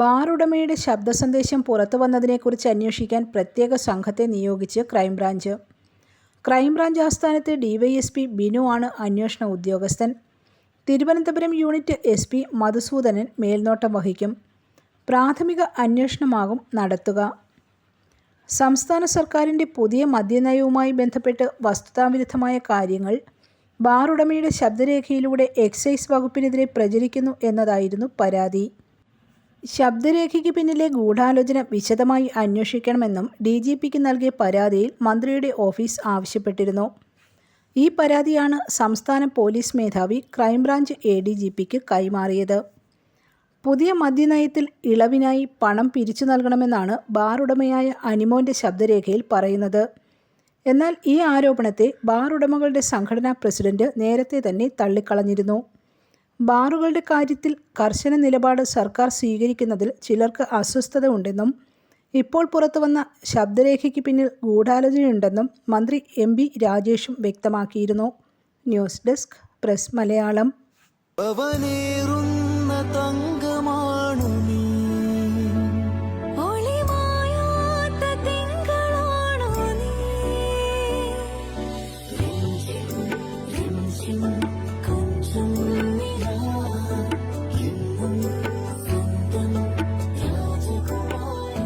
ബാറുടമയുടെ ശബ്ദ സന്ദേശം പുറത്തു വന്നതിനെക്കുറിച്ച് അന്വേഷിക്കാൻ പ്രത്യേക സംഘത്തെ നിയോഗിച്ച് ക്രൈംബ്രാഞ്ച്. ക്രൈംബ്രാഞ്ച് ആസ്ഥാനത്ത് ഡിവൈഎസ്പി ബിനു ആണ് അന്വേഷണ ഉദ്യോഗസ്ഥൻ. Thiruvananthapuram unit S P Madhusoodanan മേൽനോട്ടം വഹിക്കും. പ്രാഥമിക അന്വേഷണമാകും നടത്തുക. സംസ്ഥാന സർക്കാരിന്റെ പുതിയ മദ്യനയവുമായി ബന്ധപ്പെട്ട് വസ്തുതാവിരുദ്ധമായ കാര്യങ്ങൾ ബാറുടമയുടെ ശബ്ദരേഖയിലൂടെ എക്സൈസ് വകുപ്പിനെതിരെ പ്രചരിക്കുന്നു എന്നതായിരുന്നു പരാതി. ശബ്ദരേഖയ്ക്ക് പിന്നിലെ ഗൂഢാലോചന വിശദമായി അന്വേഷിക്കണമെന്നും ഡി ജി പിക്ക് നൽകിയ പരാതിയിൽ മന്ത്രിയുടെ ഓഫീസ് ആവശ്യപ്പെട്ടിരുന്നു. ഈ പരാതിയാണ് സംസ്ഥാന പോലീസ് മേധാവി crime branch A D G പിക്ക് കൈമാറിയത്. പുതിയ മദ്യനയത്തിൽ ഇളവിനായി പണം പിരിച്ചു നൽകണമെന്നാണ് ബാർ ഉടമയായ അനിമോന്റെ ശബ്ദരേഖയിൽ പറയുന്നത്. എന്നാൽ ഈ ആരോപണത്തെ ബാർ ഉടമകളുടെ സംഘടനാ പ്രസിഡന്റ് നേരത്തെ തന്നെ തള്ളിക്കളഞ്ഞിരുന്നു. ബാറുകളുടെ കാര്യത്തിൽ കർശന നിലപാട് സർക്കാർ സ്വീകരിക്കുന്നതിൽ ചിലർക്ക് അസ്വസ്ഥത ഉണ്ടെന്നും ഇപ്പോൾ പുറത്തുവന്ന ശബ്ദരേഖയ്ക്ക് പിന്നിൽ ഗൂഢാലോചനയുണ്ടെന്നും മന്ത്രി എം ബി രാജേഷും വ്യക്തമാക്കിയിരുന്നു. News desk press Malayalam.